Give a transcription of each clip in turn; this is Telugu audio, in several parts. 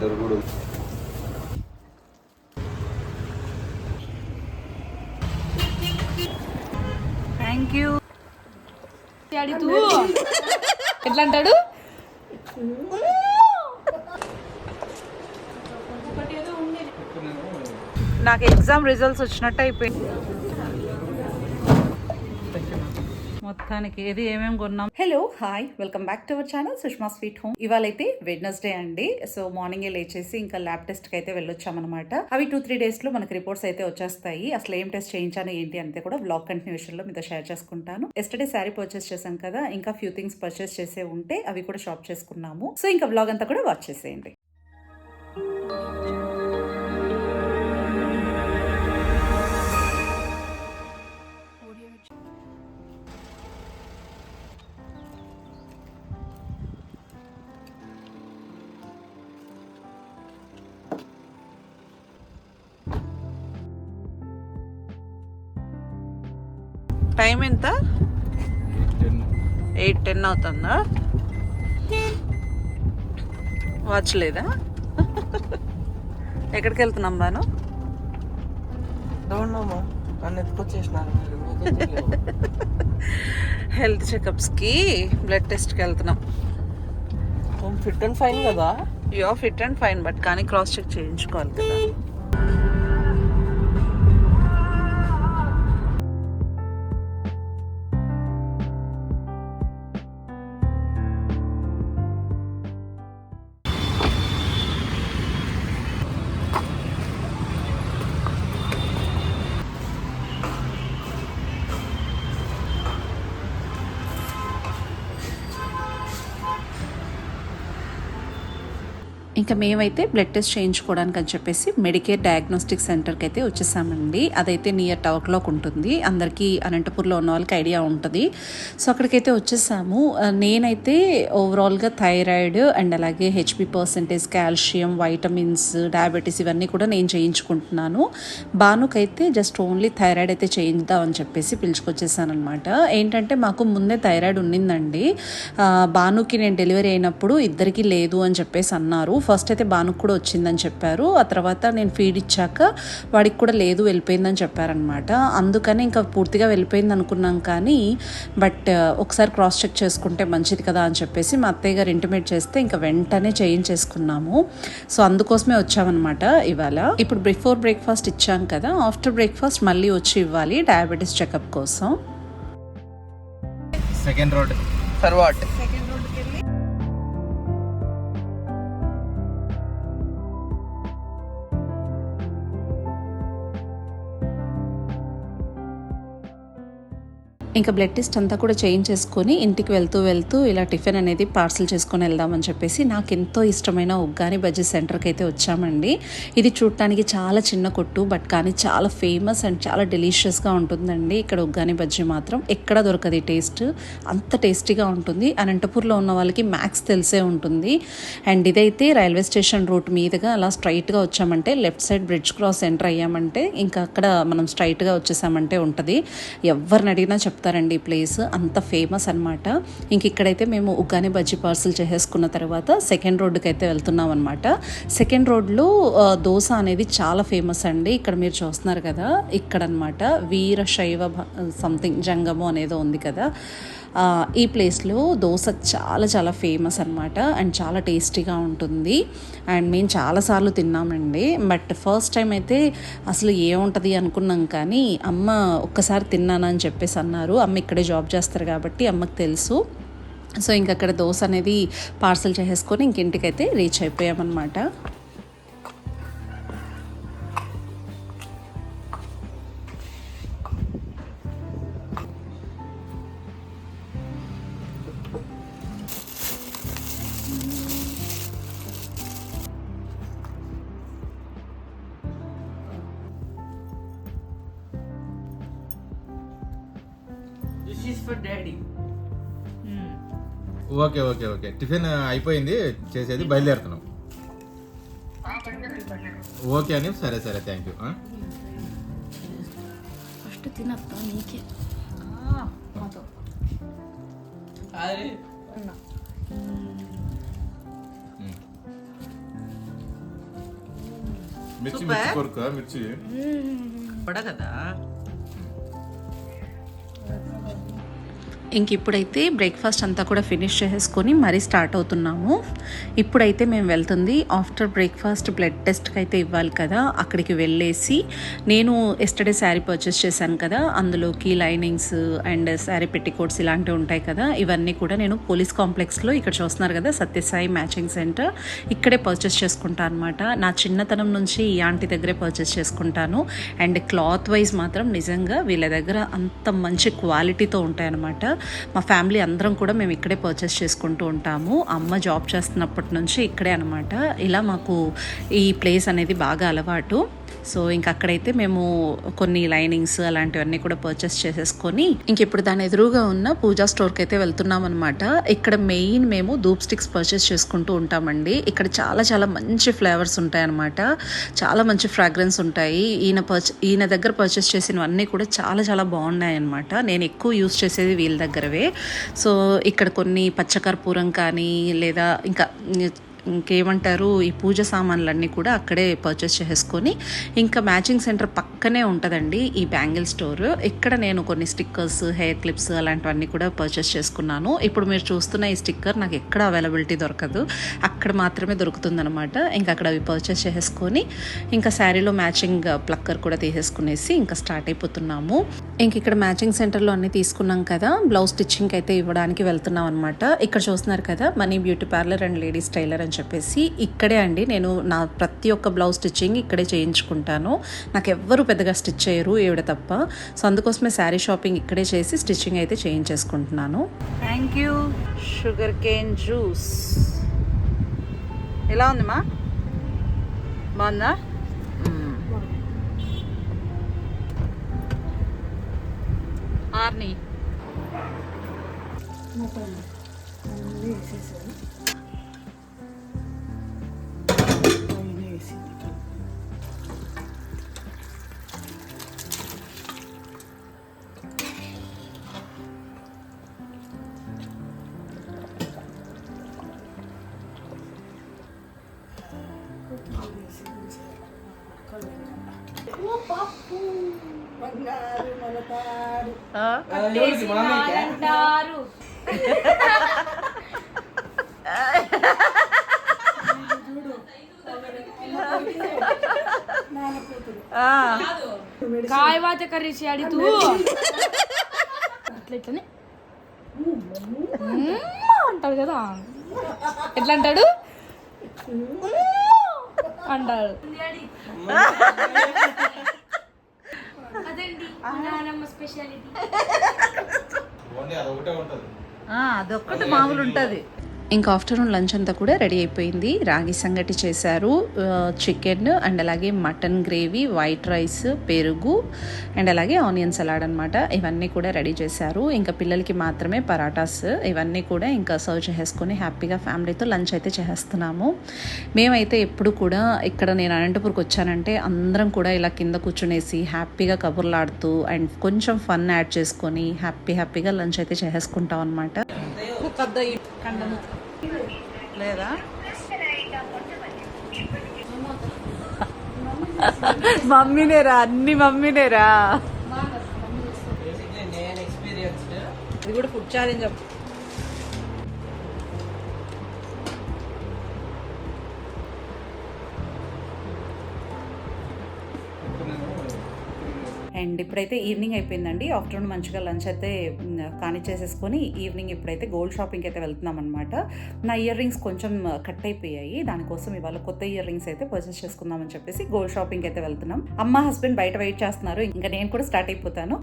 సెంటర్ కూడా. థ్యాంక్ యూ ఎట్లా అంటాడు నాకు ఎగ్జామ్ రిజల్ట్స్ వచ్చినట్టు అయిపోయింది. మొత్తానికి. ఏది ఏమేమి కొన్నాం? Hello hi welcome back to our channel Sushma sweet home ఇవాళ అయితే వెడ్నెస్డే అండి సో మార్నింగ్ లేచేసి ఇంకా ల్యాబ్ టెస్ట్కి అయితే వెళ్ళొచ్చామన్నమాట. అవి టూ త్రీ డేస్లో మనకి రిపోర్ట్స్ అయితే వచ్చేస్తాయి. అసలు ఏం టెస్ట్ చేయించాను ఏంటి అంతే కూడా బ్లాగ్ కంటిన్యూషన్లో మీతో షేర్ చేసుకుంటాను. ఎస్టర్డే శారీ పర్చేస్ చేశాం కదా ఇంకా ఫ్యూ థింగ్స్ పర్చేస్ చేసే ఉంటే అవి కూడా షాప్ చేసుకున్నాము. సో ఇంకా బ్లాగ్ అంతా కూడా వాచ్ చేసేయండి. టైం ఎంత? Eight ten. అవుతుందా? వాచ్ లేదా? ఎక్కడికి వెళ్తున్నాం బాను? హెల్త్ చెకప్స్కి బ్లడ్ టెస్ట్కి వెళ్తున్నాం. ఫిట్ అండ్ ఫైన్ కదా? Yo fit and fine but కానీ క్రాస్ చెక్ చేయించుకోవాలి కదా. ఇంకా మేమైతే బ్లడ్ టెస్ట్ చేయించుకోవడానికి అని చెప్పేసి మెడికేర్ డయాగ్నోస్టిక్ సెంటర్కి అయితే వచ్చేసామండి. అదైతే నియర్ టవర్క్లోకి ఉంటుంది. అందరికీ అనంతపూర్లో ఉన్న వాళ్ళకి ఐడియా ఉంటుంది. సో అక్కడికైతే వచ్చేసాము. నేనైతే ఓవరాల్గా థైరాయిడ్ అండ్ అలాగే HP percentage calcium vitamins diabetes ఇవన్నీ కూడా నేను చేయించుకుంటున్నాను. బానుకైతే జస్ట్ ఓన్లీ థైరాయిడ్ అయితే చేయిద్దామని చెప్పేసి పిలుచుకొచ్చేసాను అనమాట ఏంటంటే మాకు ముందే థైరాయిడ్ ఉన్నిందండి. భానుకి బానుకి నేను డెలివరీ అయినప్పుడు ఇద్దరికీ లేదు అని చెప్పేసి అన్నారు. ఫస్ట్ అయితే బానుకు కూడా వచ్చిందని చెప్పారు. ఆ తర్వాత నేను ఫీడ్ ఇచ్చాక వాడికి కూడా లేదు వెళ్ళిపోయిందని చెప్పారనమాట అందుకని ఇంకా పూర్తిగా వెళ్ళిపోయింది అనుకున్నాం కానీ బట్ ఒకసారి క్రాస్ చెక్ చేసుకుంటే మంచిది కదా అని చెప్పేసి మా అత్తయ్య గారు ఇంటిమేట్ చేస్తే ఇంకా వెంటనే చేయించేసుకున్నాము సో అందుకోసమే వచ్చామన్నమాట ఇవాళ. ఇప్పుడు బిఫోర్ బ్రేక్ఫాస్ట్ ఇచ్చాం కదా ఆఫ్టర్ బ్రేక్ఫాస్ట్ మళ్ళీ వచ్చి ఇవ్వాలి డయాబెటీస్ చెకప్ కోసం. సెకండ్ రోడ్ ఫర్ ఇంకా బ్లడ్ టెస్ట్ అంతా కూడా చేయించేసుకొని ఇంటికి వెళ్తూ వెళ్తూ ఇలా టిఫిన్ అనేది పార్సల్ చేసుకొని వెళ్దామని చెప్పేసి నాకు ఎంతో ఇష్టమైన ఉగ్గాని బజ్జీ సెంటర్కి అయితే వచ్చామండి. ఇది చూడటానికి చాలా చిన్న కొట్టు బట్ కానీ చాలా ఫేమస్ అండ్ చాలా డెలిషియస్గా ఉంటుందండి. ఇక్కడ ఉగ్గాని బజ్జీ మాత్రం ఎక్కడ దొరకదు టేస్ట్. అంత టేస్టీగా ఉంటుంది. అనంతపూర్లో ఉన్న వాళ్ళకి మ్యాక్స్ తెలిసే ఉంటుంది. అండ్ ఇదైతే రైల్వే స్టేషన్ రూట్ మీదుగా అలా స్ట్రైట్గా వచ్చామంటే left side bridge cross enter అయ్యామంటే ఇంకా అక్కడ మనం స్ట్రైట్గా వచ్చేసామంటే ఉంటుంది. ఎవరిని అడిగినా చెప్తారండి ఈ ప్లేస్. అంత ఫేమస్ అనమాట ఇంక ఇక్కడైతే మేము ఉగ్గాని బజ్జీ పార్సల్ చేసేసుకున్న తర్వాత సెకండ్ రోడ్డుకి అయితే వెళ్తున్నాం అనమాట సెకండ్ రోడ్లో దోశ అనేది చాలా ఫేమస్ అండి. ఇక్కడ మీరు చూస్తున్నారు కదా ఇక్కడ అనమాట వీరశైవ సంథింగ్ జంగము అనేదో ఉంది కదా. ఈ ప్లేస్లో దోశ చాలా చాలా ఫేమస్ అనమాట అండ్ చాలా టేస్టీగా ఉంటుంది. అండ్ మేము చాలాసార్లు తిన్నామండి. బట్ ఫస్ట్ టైం అయితే అసలు ఏముంటుంది అనుకున్నాం కానీ అమ్మ ఒక్కసారి తిన్నానని చెప్పేసి అన్నారు. అమ్మ ఇక్కడే జాబ్ చేస్తారు కాబట్టి అమ్మకు తెలుసు. సో ఇంకక్కడ దోశ అనేది పార్సల్ చేసేసుకొని ఇంకింటికైతే reach అయిపోయామన్నమాట. For daddy okay okay okay tiffin అయిపోయింది. చేసేది బయలుదేరుతున్నాం. ఓకే అని సరే సరే. థ్యాంక్ యూ ఫస్ట్ తినత్తా నీకే. అరే. మిర్చి మిర్చి కొరుకు? మిర్చి? పడ ఇంక ఇప్పుడైతే బ్రేక్ఫాస్ట్ అంతా కూడా ఫినిష్ చేసేసుకొని మరీ స్టార్ట్ అవుతున్నాము. ఇప్పుడైతే మేము వెళ్తుంది ఆఫ్టర్ బ్రేక్ఫాస్ట్ బ్లడ్ టెస్ట్కి అయితే ఇవ్వాలి కదా అక్కడికి వెళ్ళేసి నేను ఎస్టర్డే శారీ పర్చేస్ చేశాను కదా అందులోకి లైనింగ్స్ అండ్ శారీ పెట్టికోట్స్ ఇలాంటివి ఉంటాయి కదా ఇవన్నీ కూడా నేను పోలీస్ కాంప్లెక్స్లో ఇక్కడ చూస్తున్నారు కదా సత్యసాయి మ్యాచింగ్ సెంటర్ ఇక్కడే పర్చేస్ చేసుకుంటాను అనమాట నా చిన్నతనం నుంచి ఈ ఆంటీ దగ్గరే పర్చేస్ చేసుకుంటాను. అండ్ క్లాత్ వైజ్ మాత్రం నిజంగా వీళ్ళ దగ్గర అంత మంచి క్వాలిటీతో ఉంటాయన్నమాట. మా ఫ్యామిలీ అందరం కూడా మేము ఇక్కడే పర్చేస్ చేసుకుంటూ ఉంటాము. అమ్మ జాబ్ చేస్తున్నప్పటి నుంచి ఇక్కడే అనమాట ఇలా మాకు ఈ ప్లేస్ అనేది బాగా అలవాటు. సో ఇంక అక్కడైతే మేము కొన్ని లైనింగ్స్ అలాంటివన్నీ కూడా పర్చేస్ చేసేసుకొని ఇంక ఇప్పుడు దాని ఎదురుగా ఉన్న పూజా స్టోర్కి అయితే వెళ్తున్నాం అనమాట ఇక్కడ మెయిన్ మేము ధూప్ స్టిక్స్ పర్చేస్ చేసుకుంటూ ఉంటామండి. ఇక్కడ చాలా చాలా మంచి ఫ్లేవర్స్ ఉంటాయన్నమాట. చాలా మంచి ఫ్రాగ్రెన్స్ ఉంటాయి. ఈయన పర్చే ఈయన దగ్గర పర్చేస్ చేసినవన్నీ కూడా చాలా చాలా బాగున్నాయి అనమాట నేను ఎక్కువ యూస్ చేసేది వీళ్ళ దగ్గరవే. సో ఇక్కడ కొన్ని పచ్చకర్పూరం కానీ లేదా ఇంకా ఇంకేమంటారు ఈ పూజ సామాన్లన్నీ కూడా అక్కడే పర్చేస్ చేసుకొని ఇంకా మ్యాచింగ్ సెంటర్ పక్కనే ఉంటుందండి ఈ బ్యాంగిల్ స్టోర్ ఇక్కడ నేను కొన్ని స్టిక్కర్స్ హెయిర్ క్లిప్స్ అలాంటివన్నీ కూడా పర్చేస్ చేసుకున్నాను. ఇప్పుడు మీరు చూస్తున్న ఈ స్టిక్కర్ నాకు ఎక్కడ అవైలబిలిటీ దొరకదు. అక్కడ మాత్రమే దొరుకుతుందనమాట ఇంకా అక్కడ అవి పర్చేస్ చేసుకొని ఇంకా శారీలో మ్యాచింగ్ ప్లక్కర్ కూడా తీసేసుకునేసి ఇంకా స్టార్ట్ అయిపోతున్నాము. ఇంక ఇక్కడ మ్యాచింగ్ సెంటర్లో అన్ని తీసుకున్నాం కదా బ్లౌజ్ స్టిచ్చింగ్ అయితే ఇవ్వడానికి వెళ్తున్నాం అనమాట ఇక్కడ చూస్తున్నారు కదా money beauty parlour and ladies tailor అని చెప్పేసి ఇక్కడే అండి. నేను నా ప్రతి ఒక్క బ్లౌజ్ స్టిచ్చింగ్ ఇక్కడే చేయించుకుంటాను. నాకు ఎవ్వరు పెద్దగా స్టిచ్ చేయరు ఈవిడ తప్ప. సో అందుకోసమే శారీ షాపింగ్ ఇక్కడే చేసి స్టిచ్చింగ్ అయితే చేయించేసుకుంటున్నాను. Thank you. Sugar cane juice. ఎలా ఉంది మా? బాగుందా? ఆర్ని ఆర్ని. అంటారు కాయవాత కర్రీ చేయాలి అట్లా అంటాడు కదా. ఎట్లా అంటాడు? అంటాడు. అదండి. నానమ్మ స్పెషాలిటీ ఓన్లీ అదొకటే ఉంటుంది. అదొక్కటి మామూలు ఉంటుంది. ఇంకా ఆఫ్టర్నూన్ లంచ్ అంతా కూడా రెడీ అయిపోయింది. రాగి సంగటి చేశారు. చికెన్ అండ్ అలాగే మటన్ గ్రేవీ వైట్ రైస్ పెరుగు అండ్ అలాగే ఆనియన్ సలాడ్ అనమాట ఇవన్నీ కూడా రెడీ చేశారు. ఇంకా పిల్లలకి మాత్రమే పరాటాస్ ఇవన్నీ కూడా ఇంకా సర్వ్ చేసేసుకొని హ్యాపీగా ఫ్యామిలీతో లంచ్ అయితే చేస్తున్నాము మేమైతే ఎప్పుడు కూడా ఇక్కడ నేను అనంతపూర్కి వచ్చానంటే అందరం కూడా ఇలా కింద కూర్చునేసి హ్యాపీగా కబుర్లాడుతూ అండ్ కొంచెం ఫన్ యాడ్ చేసుకొని హ్యాపీ హ్యాపీగా లంచ్ అయితే చేసేసుకుంటాం అనమాట పెద్ద లేదా? మమ్మీనేరా అన్ని మమ్మీనేరా. ఇది కూడా ఫుడ్ ఛాలెంజ్ అండ్ ఇప్పుడైతే ఈవినింగ్ అయిపోయిందండి. ఆఫ్టర్నూన్ మంచిగా లంచ్ అయితే మ్, చేసేసుకొని ఈవినింగ్ ఇప్పుడైతే గోల్డ్ షాపింగ్కి అయితే వెళ్తున్నాం అనమాట నా ఇయర్ రింగ్స్ కొంచెం కట్ అయిపోయాయి. దానికోసం ఇవాళ కొత్త ఇయర్ రింగ్స్ అయితే పర్చేస్ చేసుకుందామని చెప్పేసి గోల్డ్ షాపింగ్కి అయితే వెళ్తున్నాం. అమ్మ హస్బెండ్ బయట వెయిట్ చేస్తున్నారు. ఇంకా నేను కూడా స్టార్ట్ అయిపోతాను.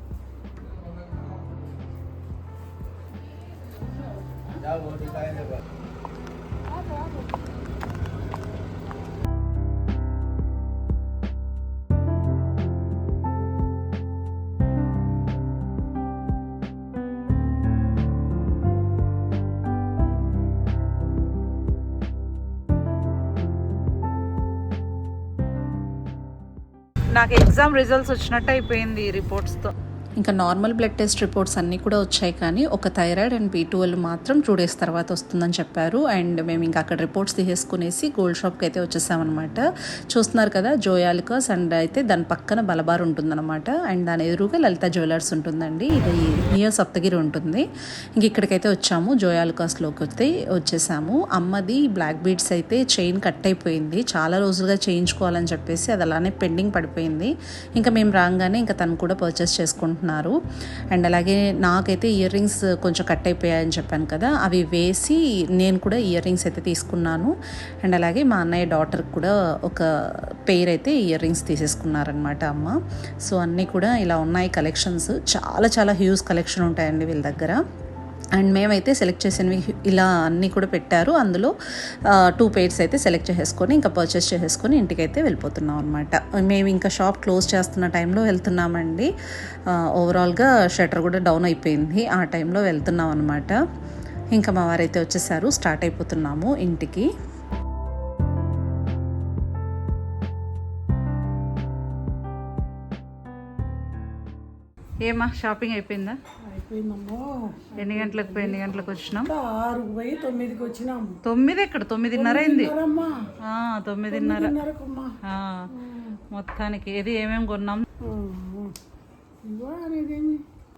నాకు ఎగ్జామ్ రిజల్ట్స్ వచ్చినట్టు అయిపోయింది రిపోర్ట్స్తో ఇంకా నార్మల్ బ్లడ్ టెస్ట్ రిపోర్ట్స్ అన్నీ కూడా వచ్చాయి కానీ ఒక థైరాయిడ్ అండ్ బీ ట్వెల్వ్ మాత్రం టూ డేస్ తర్వాత వస్తుందని చెప్పారు. అండ్ మేము ఇంకా అక్కడ రిపోర్ట్స్ తీసేసుకునేసి గోల్డ్ షాప్కి అయితే వచ్చేసామన్నమాట. చూస్తున్నారు కదా జోయాలికాస్ అండ్ అయితే దాని పక్కన బలబార్ ఉంటుందన్నమాట. అండ్ దాని ఎదురుగా లలిత జ్యువెలర్స్ ఉంటుందండి. ఇది నియర్ సప్తగిరి ఉంటుంది. ఇంక ఇక్కడికైతే వచ్చాము జోయాలికాస్లోకి వస్తే వచ్చేసాము. అమ్మది బ్లాక్ బీడ్స్ అయితే చైన్ కట్ అయిపోయింది. చాలా రోజులుగా చేయించుకోవాలని చెప్పేసి అది అలానే పెండింగ్ పడిపోయింది. ఇంకా మేము రాగానే ఇంకా తను కూడా పర్చేస్ చేసుకుంటున్నాం అంటున్నారు అండ్ అలాగే నాకైతే ఇయర్ రింగ్స్ కొంచెం కట్ అయిపోయాయని చెప్పాను కదా అవి వేసి నేను కూడా ఇయర్ రింగ్స్ అయితే తీసుకున్నాను. అండ్ అలాగే మా అన్నయ్య డాటర్కి కూడా ఒక పేర్ అయితే ఇయర్ రింగ్స్ తీసేసుకున్నారనమాట అమ్మ. సో అన్నీ కూడా ఇలా ఉన్నాయి కలెక్షన్స్. చాలా చాలా హ్యూజ్ కలెక్షన్ ఉంటాయండి వీళ్ళ దగ్గర. అండ్ మేమైతే సెలెక్ట్ చేసినవి ఇలా అన్నీ కూడా పెట్టారు. అందులో టూ పేర్స్ అయితే సెలెక్ట్ చేసేసుకొని ఇంకా పర్చేస్ చేసేసుకొని ఇంటికైతే వెళ్ళిపోతున్నాం అనమాట మేము ఇంకా షాప్ క్లోజ్ చేస్తున్న టైంలో వెళ్తున్నామండి. ఓవరాల్గా షటర్ కూడా డౌన్ అయిపోయింది. ఆ టైంలో వెళ్తున్నాం అనమాట ఇంకా మా వారైతే వచ్చేసారు. స్టార్ట్ అయిపోతున్నాము ఇంటికి. ఏమా షాపింగ్ అయిపోయిందా? ఎన్ని గంటలకు పోయి ఎన్ని గంటలకు వచ్చినాం? ఆరుకు పోయి తొమ్మిదికి వచ్చినాము తొమ్మిది ఎక్కడ? తొమ్మిదిన్నర అయింది. తొమ్మిదిన్నర. మొత్తానికి ఏది ఏమేమి కొన్నాం?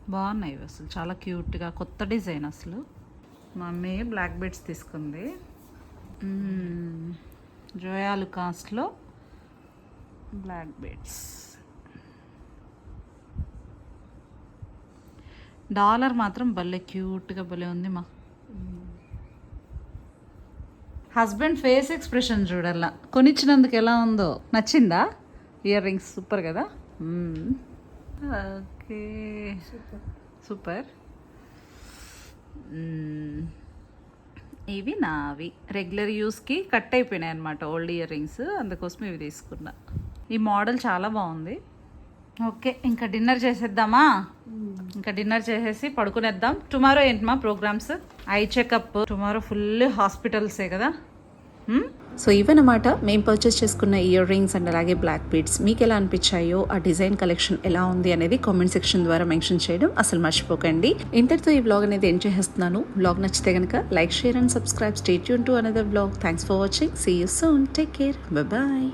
బాగున్నాయి అసలు. చాలా క్యూట్గా కొత్త డిజైన్ అసలు. మమ్మీ బ్లాక్ బెడ్స్ తీసుకుంది. జోయాలు కాస్ట్లో బ్లాక్ బెడ్స్. డాలర్ మాత్రం భలే క్యూట్గా భలే ఉంది మా హస్బెండ్ ఫేస్ ఎక్స్ప్రెషన్ చూడాల కొనిచ్చినందుకు ఎలా ఉందో. నచ్చిందా? ఇయర్ రింగ్స్ సూపర్ కదా. ఓకే. సూపర్. ఇవి నావి. రెగ్యులర్ యూస్కి కట్ అయిపోయినాయి అనమాట ఓల్డ్ ఇయర్ రింగ్స్. అందుకోసం ఇవి తీసుకున్నా. ఈ మోడల్ చాలా బాగుంది. ఓకే ఇంకా డిన్నర్ చేసేద్దామా? ఇంకా డిన్నర్ చేసేసి పడుకునేద్దాం. టుమారో ఏంటి మా programmes? Eye checkup. Tomorrow full హాస్పిటల్సే కదా? సో ఇవన్నమాట మేము పర్చేస్ చేసుకున్న ఇయర్ రింగ్స్ అండ్ అలాగే బ్లాక్ బీడ్స్ మీకు ఎలా అనిపించాయో ఆ డిజైన్ కలెక్షన్ ఎలా ఉంది అనేది కామెంట్ సెక్షన్ ద్వారా మెన్షన్ చేయడం అసలు మర్చిపోకండి. ఇంతటితో ఈ బ్లాగ్ అనేది ఏం చేసేస్తున్నాను బ్లాగ్ నచ్చితే కనుక like share and subscribe stay Yoon to another blog thanks for watching see you soon take care bye